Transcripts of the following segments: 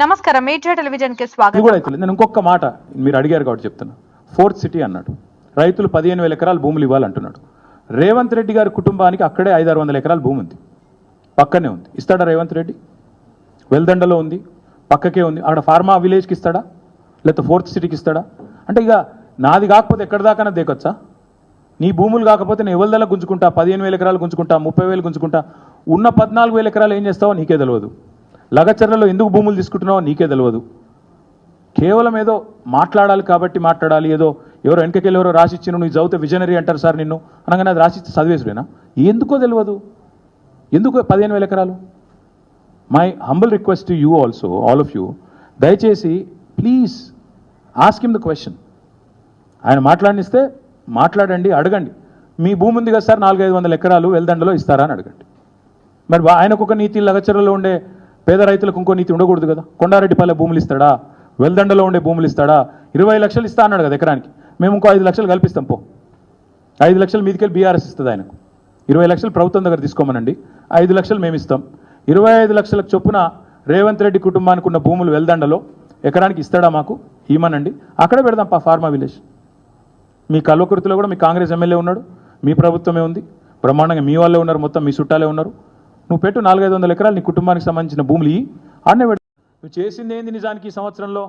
నమస్కారం మీడియా టెలివిజన్కి ఇది స్వాగతం కూడా అయితే నేను ఇంకొక మాట మీరు అడిగారు కాబట్టి చెప్తున్నా. ఫోర్త్ సిటీ అన్నాడు. రైతులు పదిహేను వేల ఎకరాలు భూములు ఇవ్వాలంటున్నాడు. రేవంత్ రెడ్డి గారి కుటుంబానికి అక్కడే ఐదారు వందల ఎకరాల భూమి ఉంది. పక్కనే ఉంది. ఇస్తాడా రేవంత్ రెడ్డి? వెల్దండలో ఉంది. పక్కకే ఉంది. అక్కడ ఫార్మా విలేజ్కి ఇస్తాడా? లేకపోతే ఫోర్త్ సిటీకి ఇస్తాడా? అంటే ఇక నాది కాకపోతే ఎక్కడి దాకా దేకొచ్చా? నీ భూములు కాకపోతే నేను ఎవరిదల్లా గుంజుకుంటా? పదిహేను వేల ఎకరాలు గుంజుకుంటా? ముప్పై వేలు గుంజుకుంటా? ఉన్న పద్నాలుగు వేల ఎకరాలు ఏం చేస్తావో నీకే తెలియదు లగచర్లలో ఎందుకు భూములు తీసుకుంటున్నావో నీకే తెలియదు కేవలం ఏదో మాట్లాడాలి కాబట్టి మాట్లాడాలి ఏదో ఎవరో వెనకకెళ్ళి ఎవరో రాసిచ్చిన నువ్వు చదివితే విజనరీ అంటారు సార్ నిన్ను అనగానే అది రాసిచ్చి చదివేసుడేనా? ఎందుకో తెలియదు ఎందుకు పదిహేను వేల ఎకరాలు? My humble request to you also all of you దయచేసి please ask him the question ఆయన మాట్లాడినిస్తే మాట్లాడండి అడగండి. మీ భూమి ఉంది కదా సార్ నాలుగైదు వందల ఎకరాలు వెల్దండలో ఇస్తారా అని అడగండి. మరి వా- ఆయనకు ఒక నీతి లగచరలో ఉండే పేద రైతులకు ఇంకో నీతి ఉండకూడదు కదా? కొండారెడ్డిపల్లె భూములు ఇస్తాడా? వెల్దండలో ఉండే భూములు ఇస్తాడా? ఇరవై లక్షలు ఇస్తా అన్నాడు కదా ఎకరానికి. మేము ఇంకో ఐదు లక్షలు కల్పిస్తాం పో. ఐదు లక్షలు మీదికెళ్ళి బీఆర్ఎస్ ఇస్తుంది ఆయనకు. ఇరవై లక్షలు ప్రభుత్వం దగ్గర తీసుకోమనండి. ఐదు లక్షలు మేము ఇస్తాం. ఇరవై ఐదు లక్షలకు చొప్పున రేవంత్ రెడ్డి కుటుంబానికి ఉన్న భూములు వెల్దండలో ఎకరానికి ఇస్తాడా మాకు? ఇమ్మనండి అక్కడే పెడదాం పా ఫార్మా విలేజ్. మీ కల్వకుర్తిలో కూడా మీ కాంగ్రెస్ ఎమ్మెల్యే ఉన్నాడు. మీ ప్రభుత్వమే ఉంది. బ్రహ్మాండంగా మీ వాళ్ళే ఉన్నారు మొత్తం మీ చుట్టాలే ఉన్నారు. నువ్వు పెట్టు నాలుగైదు వందల ఎకరాలు నీ కుటుంబానికి సంబంధించిన భూములు ఇయ్యి. పెట్టు నువ్వు చేసింది ఏంది నిజానికి ఈ సంవత్సరంలో?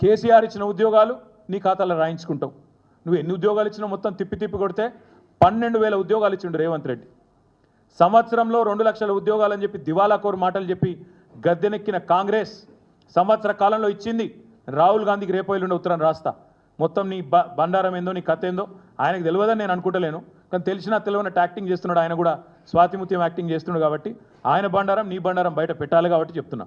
కేసీఆర్ ఇచ్చిన ఉద్యోగాలు నీ ఖాతాలో రాయించుకుంటావు. నువ్వు ఎన్ని ఉద్యోగాలు ఇచ్చినా మొత్తం తిప్పి తిప్పి కొడితే పన్నెండు వేల ఉద్యోగాలు ఇచ్చిండు రేవంత్ రెడ్డి. సంవత్సరంలో రెండు లక్షల ఉద్యోగాలు అని చెప్పి దివాలాకోరు మాటలు చెప్పి గద్దెనెక్కిన కాంగ్రెస్ సంవత్సర కాలంలో ఇచ్చింది రాహుల్ గాంధీకి రేపోయిలుండే ఉత్తరం రాస్తా. మొత్తం నీ బ బండారం ఏందో నీ కథ ఏందో ఆయనకు తెలియదని నేను అనుకుంటలేను. కానీ తెలిసినా తెలియని యాక్టింగ్ చేస్తున్నాడు. ఆయన కూడా స్వాతిముత్యం యాక్టింగ్ చేస్తున్నాడు కాబట్టి ఆయన బండారం నీ బండారం బయట పెట్టాలి కాబట్టి చెప్తున్నా.